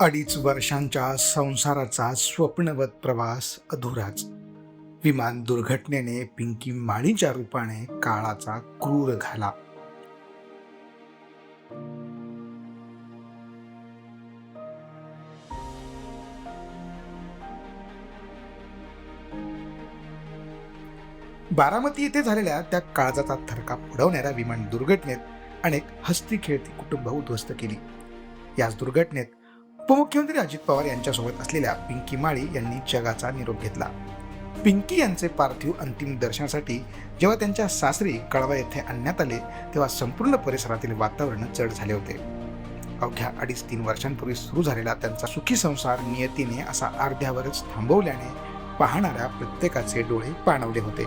अडीच वर्षांच्या संसाराचा स्वप्नवत प्रवास अधुराच. विमान दुर्घटनेने पिंकी माळीच्या रूपाने काळाचा क्रूर घाला. बारामती येथे झालेल्या त्या काळजाचा थरका पुढवणाऱ्या विमान दुर्घटनेत अनेक हस्ती खेळती कुटुंब उद्ध्वस्त केली. याच दुर्घटनेत उपमुख्यमंत्री अजित पवार यांच्यासोबत असलेल्या पिंकी माळी यांनी जगाचा निरोप घेतला. पिंकी यांचे पार्थिव अंतिम दर्शनासाठी जेव्हा त्यांच्या सासरी कळवा येथे आणण्यात आले तेव्हा संपूर्ण परिसरातील वातावरण चढ झाले होते. अवघ्या अडीच तीन वर्षांपूर्वी सुरू झालेला त्यांचा सुखी संसार नियतीने असा अर्ध्यावरच थांबवल्याने पाहणाऱ्या प्रत्येकाचे डोळे पाणवले होते.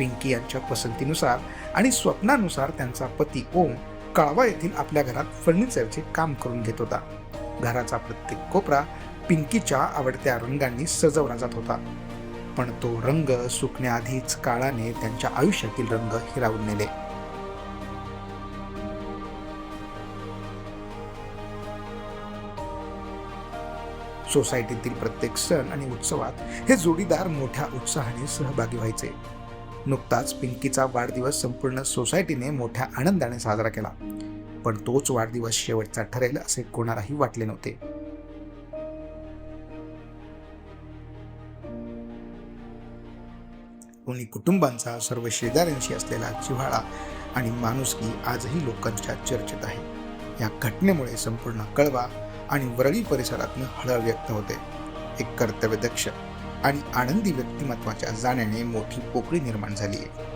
पिंकी यांच्या पसंतीनुसार आणि स्वप्नानुसार त्यांचा पती ओम कळवा येथील आपल्या घरात फर्निचरचे काम करून घेत होता. घराचा प्रत्येक कोपरा पिंकीच्या आवडत्या रंगांनी सजवला जात होता. पण तो रंग सुकण्याआधीच काळाने त्यांच्या आयुष्यातील रंग हिरावून नेले. सोसायटीतील प्रत्येक सण आणि उत्सवात हे जोडीदार मोठ्या उत्साहाने सहभागी व्हायचे. नुकताच पिंकीचा वाढदिवस संपूर्ण सोसायटीने मोठ्या आनंदाने साजरा केला. पण तोच वाढदिवस शेवटचा ठरेल असे कोणालाही वाटले नव्हते. कोणी कुटुंबांचा सर्व शेजाऱ्यांशी असलेला जिव्हाळा आणि माणुसकी आजही लोकांच्या चर्चेत आहे. या घटनेमुळे संपूर्ण कळवा आणि वरळी परिसरातून हळहळ व्यक्त होते. एक कर्तव्यदक्ष आणि आनंदी व्यक्तिमत्वाच्या जाण्याने मोठी पोकळी निर्माण झाली आहे.